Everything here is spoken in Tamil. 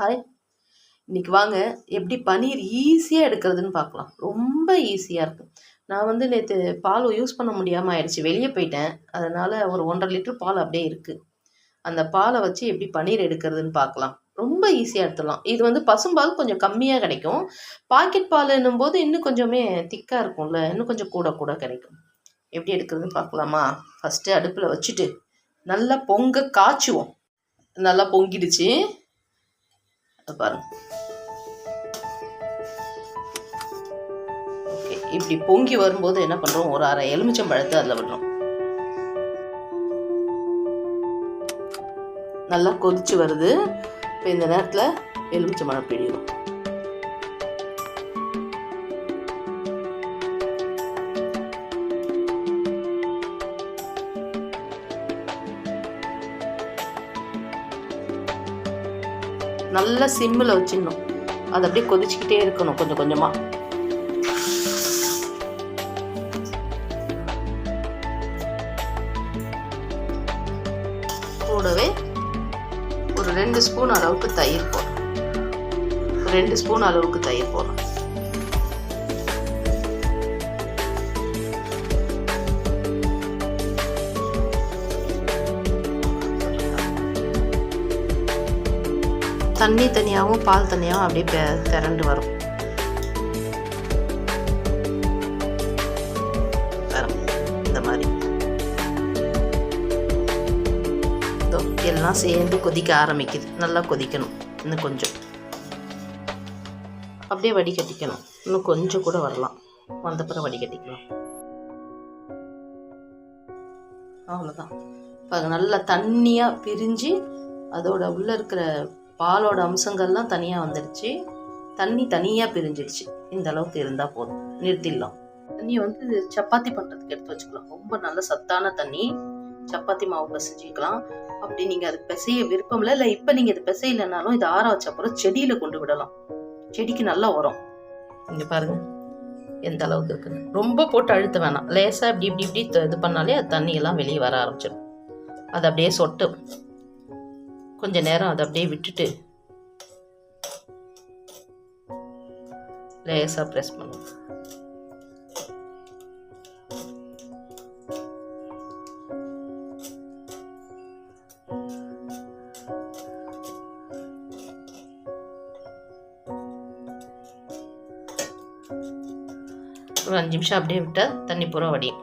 ஹாய் இன்னைக்கு வாங்க எப்படி பன்னீர் ஈஸியாக எடுக்கிறதுன்னு பார்க்கலாம். ரொம்ப ஈஸியாக இருக்கும் நான் வந்து நேற்று பால் யூஸ் பண்ண முடியாமல் ஆயிடுச்சு. வெளியே போயிட்டேன். அதனால் ஒரு ஒன்றரை லிட்டர் பால் அப்படியே இருக்குது அந்த பாலை வச்சு எப்படி பன்னீர் எடுக்கிறதுன்னு பார்க்கலாம். ரொம்ப ஈஸியாக எடுத்துடலாம். இது வந்து பசும்பால் கொஞ்சம் கம்மியாக கிடைக்கும். பாக்கெட் பாலுன்னும் போது இன்னும் கொஞ்சமே திக்காக இருக்கும்ல. இன்னும் கொஞ்சம் கூட கூட கிடைக்கும். எப்படி எடுக்கிறதுன்னு பார்க்கலாமா? ஃபஸ்ட்டு அடுப்பில் வச்சுட்டு நல்லா பொங்க காய்ச்சுவோம். நல்லா பொங்கிடுச்சு. பாருங்க ஓகே இப்படி பொங்கி வரும்போது என்ன பண்ணுறோம் ஒரு அரை எலுமிச்சம்பழத்தை அதில் விடுறோம். நல்லா கொதிச்சு வருது. இப்போ இந்த நேரத்தில் எலுமிச்சம்பழம் பிழியும் நல்லா சிம்மில் வச்சிடணும். அது அப்படியே கொதிச்சுக்கிட்டே இருக்கணும் கொஞ்சம் கொஞ்சமாக கூடவே ஒரு ரெண்டு ஸ்பூன் அளவுக்கு தயிர் போடணும். ரெண்டு ஸ்பூன் அளவுக்கு தயிர் போடணும். தண்ணி தனியாகவும் பால் தனியாகவும் அப்படியே பெ- திரண்டு வரும். இந்த மாதிரி. எல்லாம் சேர்ந்து கொதிக்க ஆரம்பிக்குது. நல்லா கொதிக்கணும் இன்னும் கொஞ்சம். அப்படியே வடிகட்டிக்கணும். இன்னும் கொஞ்சம் கூட வரலாம். வந்த பிறகு வடிகட்டிக்கலாம். அவ்வளோதான் இப்போ அது நல்லா தண்ணியாக பிரிஞ்சு அதோட உள்ளே இருக்கிற பாலோட அம்சங்கள்லாம் தனியாக வந்துடுச்சு தண்ணி தனியாக பிரிஞ்சிடுச்சு. இந்த அளவுக்கு இருந்தால் போதும். நிறுத்திடலாம். தண்ணியை வந்து சப்பாத்தி பண்ணுறதுக்கு எடுத்து வச்சுக்கலாம். ரொம்ப நல்ல சத்தான தண்ணி. சப்பாத்தி மாவு பிசைஞ்சிக்கலாம். அப்படி நீங்கள் அது பிசைய விருப்பம் இல்லை. இல்லை இப்போ நீங்கள் இது பிசையலைனாலும் இது ஆற வச்ச அப்புறம் செடியில் கொண்டு விடலாம். செடிக்கு நல்லா உரம். இங்கே பாருங்க. எந்த அளவுக்கு இருக்குன்னு. ரொம்ப போட்டு அழுத்த வேணாம். லேசாக இப்படி இப்படி இப்படி இது பண்ணாலே அது தண்ணியெல்லாம் வெளியே வர ஆரம்பிச்சிடும். அது அப்படியே சொட்டு. கொஞ்ச நேரம் அதை அப்படியே விட்டுட்டு லேசாக ப்ரெஸ் பண்ணுவோம். ஒரு அஞ்சு நிமிஷம் அப்படியே விட்டால் தண்ணி பூரா வடியும்.